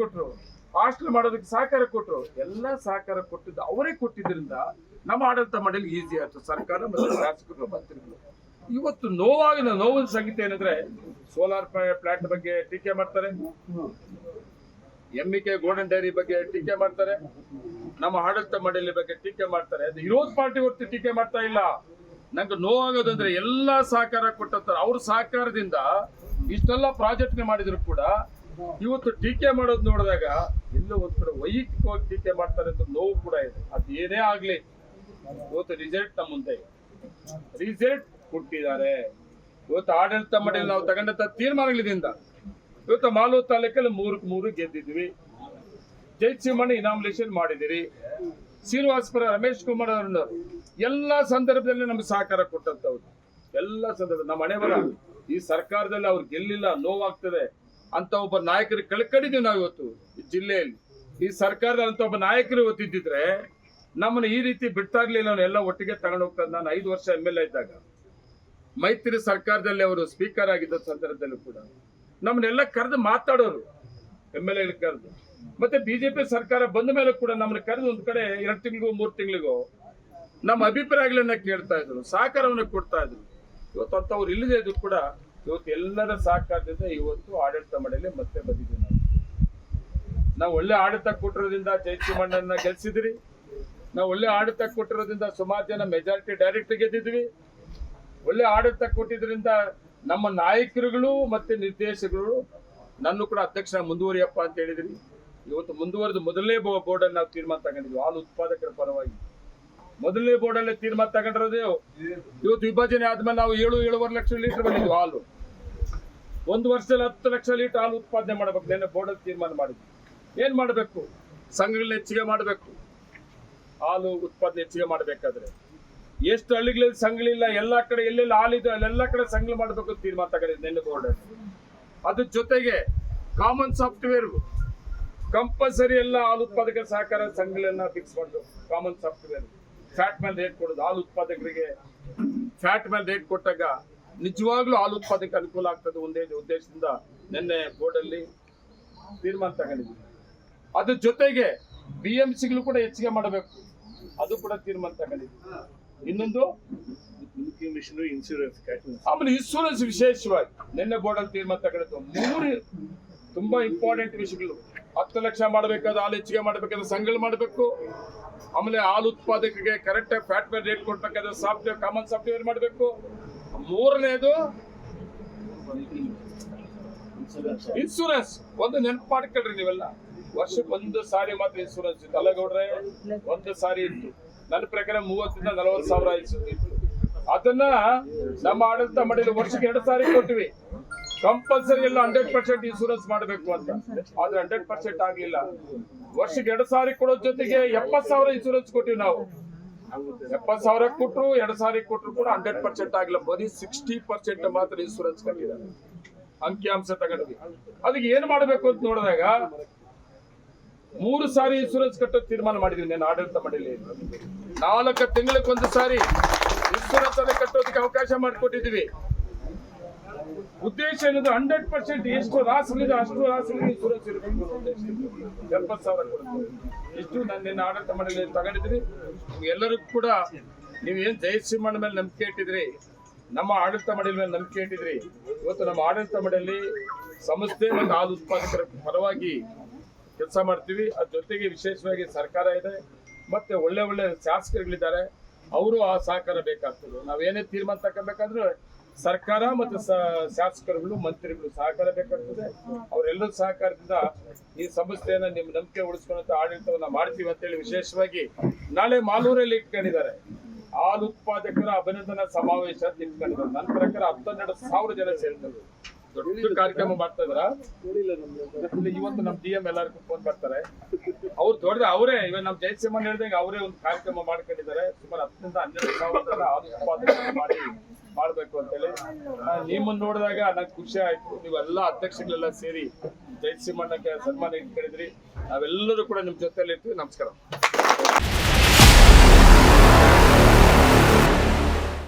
ಕೊಟ್ರು, ಹಾಸ್ಟೆಲ್ ಮಾಡೋದಕ್ಕೆ ಸಹಕಾರ ಕೊಟ್ಟರು ಎಲ್ಲ ಸಹಕಾರ ಕೊಟ್ಟಿದ್ದು ಅವರೇ ಕೊಟ್ಟಿದ್ರಿಂದ ನಮ್ಮ ಆಡಳಿತ ಮಾಡಲು ಈಸಿ ಆಯ್ತು. ಸರ್ಕಾರ ಮತ್ತು ಶಾಸಕರು ಮಂತ್ರಿಗಳು ಇವತ್ತು ನೋವಾಗಿನ ನೋವಿನ ಸಂಗೀತ ಏನಂದ್ರೆ ಸೋಲಾರ್ ಪ್ಲಾಂಟ್ ಬಗ್ಗೆ ಟೀಕೆ ಮಾಡ್ತಾರೆ. ಎಂಇಕೆ ಗೋಲ್ಡನ್ ಡೈರಿ ಬಗ್ಗೆ ಟೀಕೆ ಮಾಡ್ತಾರೆ. ನಮ್ಮ ಆಡಳಿತ ಮಂಡಳಿ ಬಗ್ಗೆ ಟೀಕೆ ಮಾಡ್ತಾರೆ. ಅದು ವಿರೋಧ ಪಾರ್ಟಿ ಹೊರತು ಟೀಕೆ ಮಾಡ್ತಾ ಇಲ್ಲ. ನಂಗೆ ನೋವಾಗೋದಂದ್ರೆ ಎಲ್ಲಾ ಸಹಕಾರ ಕೊಟ್ಟಂತಾರೆ ಅವ್ರ ಸಹಕಾರದಿಂದ ಇಷ್ಟೆಲ್ಲ ಪ್ರಾಜೆಕ್ಟ್ ಮಾಡಿದ್ರು ಕೂಡ ಇವತ್ತು ಟೀಕೆ ಮಾಡೋದು ನೋಡಿದಾಗ ಎಲ್ಲೋ ಒಂದ್ ಕಡೆ ವೈಯಕ್ತಿಕವಾಗಿ ಟೀಕೆ ಮಾಡ್ತಾರೆ ಅಂತ ನೋವು ಕೂಡ ಇದೆ. ಅದು ಏನೇ ಆಗ್ಲಿ, ಇವತ್ತು ರಿಸಲ್ಟ್ ನಮ್ಮ ಮುಂದೆ ರಿಸಲ್ಟ್ ಕೊಟ್ಟಿದ್ದಾರೆ. ಇವತ್ತು ಆಡಳಿತ ಮಂಡಳಿ ನಾವು ತಗೊಂಡಂತ ತೀರ್ಮಾನಗಳಿಂದ ಇವತ್ತು ಮಾಲೂರು ತಾಲೂಕಲ್ಲಿ ಮೂರಕ್ಕೆ ಮೂರು ಗೆದ್ದಿದ್ವಿ. ಜಯಸಿಂಹಣ್ಣ ಇನಾಮಿನೇಷನ್ ಮಾಡಿದಿರಿ ಶ್ರೀನಿವಾಸಪುರ ರಮೇಶ್ ಕುಮಾರ್ ಅವರನ್ನು ಎಲ್ಲ ಸಂದರ್ಭದಲ್ಲಿ ನಮ್ಗೆ ಸಹಕಾರ ಕೊಟ್ಟಂತವ್ರು ಎಲ್ಲ ಸಂದರ್ಭ ನಮ್ಮ ಹಣೆ ಈ ಸರ್ಕಾರದಲ್ಲಿ ಅವ್ರು ಗೆಲ್ಲಿಲ್ಲ, ನೋವಾಗ್ತದೆ. ಅಂತ ಒಬ್ಬ ನಾಯಕರು ಕಳ್ಕೊಂಡಿದ್ದೀವಿ ನಾವು ಇವತ್ತು ಜಿಲ್ಲೆಯಲ್ಲಿ. ಈ ಸರ್ಕಾರದ ಅಂತ ಒಬ್ಬ ನಾಯಕರು ಇವತ್ತಿದ್ದಿದ್ರೆ ನಮ್ಮನ್ನ ಈ ರೀತಿ ಬಿಡ್ತಾ ನಾವು ಎಲ್ಲ ಒಟ್ಟಿಗೆ ತಗೊಂಡು ಹೋಗ್ತಾ ನಾನು ಐದು ವರ್ಷ ಎಂ ಎಲ್ ಎ ಇದ್ದಾಗ. ಮೈತ್ರಿ ಸರ್ಕಾರದಲ್ಲಿ ಅವರು ಸ್ಪೀಕರ್ ಆಗಿದ್ದ ಸಂದರ್ಭದಲ್ಲೂ ಕೂಡ. ನಮ್ಮನ್ನೆಲ್ಲ ಕರೆದು ಮಾತಾಡೋರು ಎಂ ಎಲ್ ಎಲ್ಲಿ ಕರೆದು. ಮತ್ತೆ ಬಿಜೆಪಿ ಸರ್ಕಾರ ಬಂದ ಮೇಲೆ ಕೂಡ ನಮ್ಮನ್ನ ಕರೆದು ಒಂದ್ ಕಡೆ ಎರಡು ತಿಂಗಳಿಗೂ, ಮೂರು ತಿಂಗಳಿಗೂ ನಮ್ಮ ಅಭಿಪ್ರಾಯಗಳನ್ನ ಕೇಳ್ತಾ ಇದ್ರು, ಸಹಕಾರವನ್ನ ಕೊಡ್ತಾ ಇದ್ರು. ಇವತ್ತು ಅಂತವ್ರು ಇಲ್ಲದೇ ಇದ್ರು ಕೂಡ ಇವತ್ತು ಎಲ್ಲರ ಸಹಕಾರದಿಂದ ಇವತ್ತು ಆಡಳಿತ ಮಾಡಲಿ ಮತ್ತೆ ಬಂದಿದ್ದೀವಿ ನಾವು. ನಾವು ಒಳ್ಳೆ ಆಡಳಿತ ಕೊಟ್ಟಿರೋದ್ರಿಂದ ಮಣ್ಣನ್ನ ಗೆಲ್ಸಿದ್ರಿ. ನಾವು ಒಳ್ಳೆ ಆಡಳಿತ ಕೊಟ್ಟಿರೋದ್ರಿಂದ ಸುಮಾರು ಜನ ಮೆಜಾರಿಟಿ ಡೈರೆಕ್ಟ್ ಗೆದ್ದಿದ್ವಿ. ಒಳ್ಳೆ ಆಡಳಿತ ಕೊಟ್ಟಿದ್ರಿಂದ ನಮ್ಮ ನಾಯಕರುಗಳು ಮತ್ತೆ ನಿರ್ದೇಶಕರು ನನ್ನ ಕೂಡ ಅಧ್ಯಕ್ಷ ಮುಂದುವರಿಯಪ್ಪ ಅಂತ ಹೇಳಿದ್ರಿ. ಇವತ್ತು ಮುಂದುವರೆದು ಮೊದಲನೇ ಬೋರ್ಡ್ ಅಲ್ಲಿ ನಾವು ತೀರ್ಮಾನ ತಗೊಂಡಿದ್ವಿ. ಹಾಲು ಉತ್ಪಾದಕರ ಪರವಾಗಿ. ಮೊದಲನೇ ಬೋರ್ಡ್ ಅಲ್ಲಿ ತೀರ್ಮಾನ ತಗೊಂಡಿರೋದೇ ಇವತ್ತು ವಿಭಜನೆ ಆದ್ಮೇಲೆ ನಾವು ಏಳು, ಏಳುವರೆ ಲಕ್ಷ ಲೀಟರ್ ಬಂದಿದ್ವಿ ಹಾಲು. ಒಂದು ವರ್ಷದಲ್ಲಿ ಹತ್ತು ಲಕ್ಷ ಲೀಟರ್ ಹಾಲು ಉತ್ಪಾದನೆ ಮಾಡಬೇಕು. ನಿನ್ನೆ ಬೋರ್ಡ್ ಅಲ್ಲಿ ತೀರ್ಮಾನ ಮಾಡಿದ್ವಿ. ಏನ್ ಮಾಡಬೇಕು? ಸಂಘಗಳನ್ನ ಹೆಚ್ಚಿಗೆ ಮಾಡಬೇಕು. ಹಾಲು ಉತ್ಪಾದನೆ ಹೆಚ್ಚಿಗೆ ಮಾಡಬೇಕಾದ್ರೆ. ಎಷ್ಟು ಹಳ್ಳಿಗಳಲ್ಲಿ ಸಂಘಗಳಿಲ್ಲ ಎಲ್ಲಾ ಕಡೆ ಎಲ್ಲೆಲ್ಲಿ ಹಾಲಿದೆ ಅಲ್ಲೆಲ್ಲ ಕಡೆ ಸಂಘ ಮಾಡಬೇಕು ಅಂತ ತೀರ್ಮಾನ ತಗೊಂಡಿದೆ ನಿನ್ನೆ ಬೋರ್ಡ್ ಅದ್ರ ಜೊತೆಗೆ ಕಾಮನ್ ಸಾಫ್ಟ್ವೇರ್ ಕಂಪಲ್ಸರಿ ಎಲ್ಲ ಹಾಲು ಉತ್ಪಾದಕ ಸಹಕಾರ ಸಂಘಗಳನ್ನ ಫಿಕ್ಸ್ ಮಾಡಬೇಕು ಕಾಮನ್ ಸಾಫ್ಟ್ವೇರ್ ಫ್ಯಾಟ್ ಮೇಲೆ ರೇಟ್ ಕೊಡೋದು. ಹಾಲು ಉತ್ಪಾದಕರಿಗೆ ಫ್ಯಾಟ್ ಮೇಲೆ ರೇಟ್ ಕೊಟ್ಟಾಗ ನಿಜವಾಗ್ಲೂ ಹಾಲು ಉತ್ಪಾದಕ ಅನುಕೂಲ ಆಗ್ತದೆ ಒಂದೇ ಉದ್ದೇಶದಿಂದ ನಿನ್ನೆ ಬೋರ್ಡ್ ಅಲ್ಲಿ ತೀರ್ಮಾನ ತಗೊಂಡಿದ್ವಿ. ಅದ್ರ ಜೊತೆಗೆ ಬಿ ಎಂ ಸಿಗಳು ಕೂಡ ಹೆಚ್ಚಿಗೆ ಮಾಡಬೇಕು. ಅದು ಕೂಡ ತೀರ್ಮಾನ ತಗೊಂಡಿದ್ದೀವಿ ಇನ್ನೊಂದು? ಕ್ಯಾಟರಿಂಗ್ ಆಮೇಲೆ ಇನ್ಶೂರೆನ್ಸ್ ವಿಶೇಷವಾಗಿ ನಿನ್ನೆ ಬೋರ್ಡ್ ಅಲ್ಲಿ ತೀರ್ಮಾನ ತಗೊಂಡಿದ್ದು. ಮೂರು ತುಂಬಾ ಇಂಪಾರ್ಟೆಂಟ್ ವಿಷಯಗಳು. ಹತ್ತು ಲಕ್ಷ ಮಾಡಬೇಕಾದ್ರೆ ಹಾಲು ಹೆಚ್ಚಿಗೆ ಮಾಡಬೇಕಾದ್ರೆ ಸಂಘಗಳು ಮಾಡಬೇಕು. ಆಮೇಲೆ ಹಾಲು ಉತ್ಪಾದಕರಿಗೆ ಕರೆಕ್ಟ್ ಆಗಿ ಫ್ಯಾಟ್ ರೇಟ್ ಕೊಡ್ಬೇಕಾದ್ರೆ ಸಾಫ್ಟ್ವೇರ್ ಕಾಮನ್ ಸಾಫ್ಟ್ವೇರ್ ಮಾಡಬೇಕು. ಮೂರನೇದು? ಇನ್ಸೂರೆನ್ಸ್ ಒಂದು ನೆನಪು ಮಾಡ್ಕೊಳ್ರಿ ನೀವೆಲ್ಲ. ವರ್ಷಕ್ಕೆ ಒಂದು ಸಾರಿ ಮಾತ್ರ ಇನ್ಸೂರೆನ್ಸ್ ಇತ್ತು. ಅಲ್ಲಗೌಡ್ರೆ ಒಂದು ಸಾರಿ ಇತ್ತು. ನನ್ನ ಪ್ರಕಾರ ಮೂವತ್ತರಿಂದ ನಲವತ್ತು ಸಾವಿರ ಇತ್ತು ಅದನ್ನ ನಮ್ಮ ಆಡಳಿತ ಮಾಡಿದ ವರ್ಷಕ್ಕೆ ಎರಡು ಸಾರಿ ಕೊಟ್ವಿ. ಕಂಪಲ್ಸರಿ ಎಲ್ಲ ಹಂಡ್ರೆಡ್ ಪರ್ಸೆಂಟ್ ಇನ್ಸೂರೆನ್ಸ್ ಮಾಡಬೇಕು ಅಂತ. ಆದ್ರೆ ಹಂಡ್ರೆಡ್ ಪರ್ಸೆಂಟ್ ಆಗ್ಲಿಲ್ಲ. ವರ್ಷಕ್ಕೆ ಎರಡು ಸಾರಿ ಕೊಡೋ ಜೊತೆಗೆ ಎಪ್ಪತ್ ಸಾವಿರ ಇನ್ಸೂರೆನ್ಸ್ ಕೊಟ್ಟಿವಿ ನಾವು. ಎಪ್ಪತ್ ಸಾವಿರ ಕೊಟ್ಟರು ಎರಡು ಸಾವಿರ ಕೊಟ್ಟರು ಕೂಡ ಹಂಡ್ರೆಡ್ ಪರ್ಸೆಂಟ್ ಆಗಿಲ್ಲ. ಬರೀ ಸಿಕ್ಸ್ಟಿ ಪರ್ಸೆಂಟ್ ಮಾತ್ರ ಇನ್ಸೂರೆನ್ಸ್ ಕಟ್ಟಿದ್ದಾರೆ. ಅಂಕಿಅಂಶ ತಗೊಂಡ್ವಿ. ಅದಕ್ಕೆ ಏನ್ ಮಾಡಬೇಕು ಅಂತ ನೋಡಿದಾಗ, ಮೂರು ಸಾರಿ ಇನ್ಸೂರೆನ್ಸ್ ಕಟ್ಟೋ ತೀರ್ಮಾನ ಮಾಡಿದ್ವಿ ನಾನು ಆಡಳಿತ ಮಾಡಲಿ ನಾಲ್ಕು ತಿಂಗಳಕ್ಕೊಂದು ಸಾರಿ ಇನ್ಸೂರೆನ್ಸ್ ಅನ್ನ ಕಟ್ಟೋದಕ್ಕೆ ಅವಕಾಶ ಮಾಡಿಕೊಟ್ಟಿದ್ವಿ ಉದ್ದೇಶ ಏನಂದ್ರೆ ಹಂಡ್ರೆಡ್ ಪರ್ಸೆಂಟ್ ಎಷ್ಟು ರಾಸುಗಳಿದೆ ಅಷ್ಟು ರಾಸುಗಳಿಗೆ ಇನ್ಶೂರೆನ್ಸ್ ಇರಬೇಕು ಎಪ್ಪತ್ತು ಸಾವಿರ ಇಷ್ಟು ನಾನು ನಿನ್ನ ಆಡಳಿತ ಮಂಡಳಿ ತಗೊಂಡಿದ್ರಿ ಎಲ್ಲರಿಗೂ ಕೂಡ ನೀವು ಏನ್ ಜಯಸಿಂಹಣ್ಣ ಮೇಲೆ ನಂಬಿಕೆ ಇಟ್ಟಿದ್ರಿ, ನಮ್ಮ ಆಡಳಿತ ಮಂಡಳಿ ಮೇಲೆ ನಂಬಿಕೆ ಇಟ್ಟಿದ್ರಿ, ಇವತ್ತು ನಮ್ಮ ಆಡಳಿತ ಮಂಡಳಿ ಸಂಸ್ಥೆ ಮತ್ತು ಹಾಲು ಉತ್ಪಾದಕರ ಪರವಾಗಿ ಕೆಲಸ ಮಾಡ್ತೀವಿ. ಅದ್ರ ಜೊತೆಗೆ ವಿಶೇಷವಾಗಿ ಸರ್ಕಾರ ಇದೆ. ಮತ್ತೆ ಒಳ್ಳೆ ಒಳ್ಳೆ ಶಾಸಕರುಗಳಿದ್ದಾರೆ. ಅವರು ಆ ಸಹಕಾರ ಬೇಕಾಗ್ತದೆ. ನಾವೇನೇ ತೀರ್ಮಾನ ತಗೋಬೇಕಾದ್ರೆ ಸರ್ಕಾರ ಮತ್ತು ಶಾಸಕರುಗಳು ಮಂತ್ರಿಗಳು ಸಹಕಾರ ಬೇಕಾಗ್ತದೆ. ಅವರೆಲ್ಲರ ಸಹಕಾರದಿಂದ ಈ ಸಂಸ್ಥೆಯನ್ನ ನಿಮ್ಮ ನಂಬಿಕೆ ಉಳಿಸ್ಕೊಳ್ಳುವಂತ ಆಡಳಿತವನ್ನ ಮಾಡ್ತೀವಿ ಅಂತೇಳಿ ವಿಶೇಷವಾಗಿ ನಾಳೆ ಮಾಲೂರಲ್ಲಿ ಇಟ್ಕೊಂಡಿದ್ದಾರೆ. ಹಾಲು ಉತ್ಪಾದಕರ ಅಭಿನಂದನಾ ಸಮಾವೇಶ ಅಂತ ಇಟ್ಕೊಂಡಿದ್ದಾರೆ. ನನ್ನ ಪ್ರಕಾರ ಹತ್ತನ್ನೆರಡು ಸಾವಿರ ಜನ ಸೇರ್ತಾರೆ. ದೊಡ್ಡ ಕಾರ್ಯಕ್ರಮ ಮಾಡ್ತಾ ಇದ್ರ? ಇವತ್ತು ನಮ್ ಡಿ ಎಂ ಎಲ್ಲರಿಗೂ ಫೋನ್ ಬರ್ತಾರೆ ಅವ್ರು ದೊಡ್ಡ ಅವರೇ, ಇವಾಗ ನಮ್ ಜಯಸಿಂಹನ್ ಹೇಳ್ದಂಗೆ ಅವರೇ ಒಂದು ಕಾರ್ಯಕ್ರಮ ಮಾಡ್ಕೊಂಡಿದ್ದಾರೆ. ಸುಮಾರು ಹತ್ತರಿಂದ ಹನ್ನೆರಡು ಸಾವಿರ ಮಾಡಿ ಮಾಡ್ಬೇಕು ಅಂತೇಳಿ. ಹೇಳಿ ನಿಮ್ಮನ್ನ ನೋಡಿದಾಗ ನಂಗೆ ಖುಷಿ ಆಯ್ತು. ನೀವೆಲ್ಲ ಅಧ್ಯಕ್ಷಗಳೆಲ್ಲ ಸೇರಿ ಜಯಸಿಂಹಣ್ಣಕ್ಕೆ ಸನ್ಮಾನ ಇಟ್ಕೊಂಡಿದ್ರಿ. ನಾವೆಲ್ಲರೂ ಕೂಡ ನಿಮ್ ಜೊತೆಲಿ ಇರ್ತೀವಿ ನಮಸ್ಕಾರ.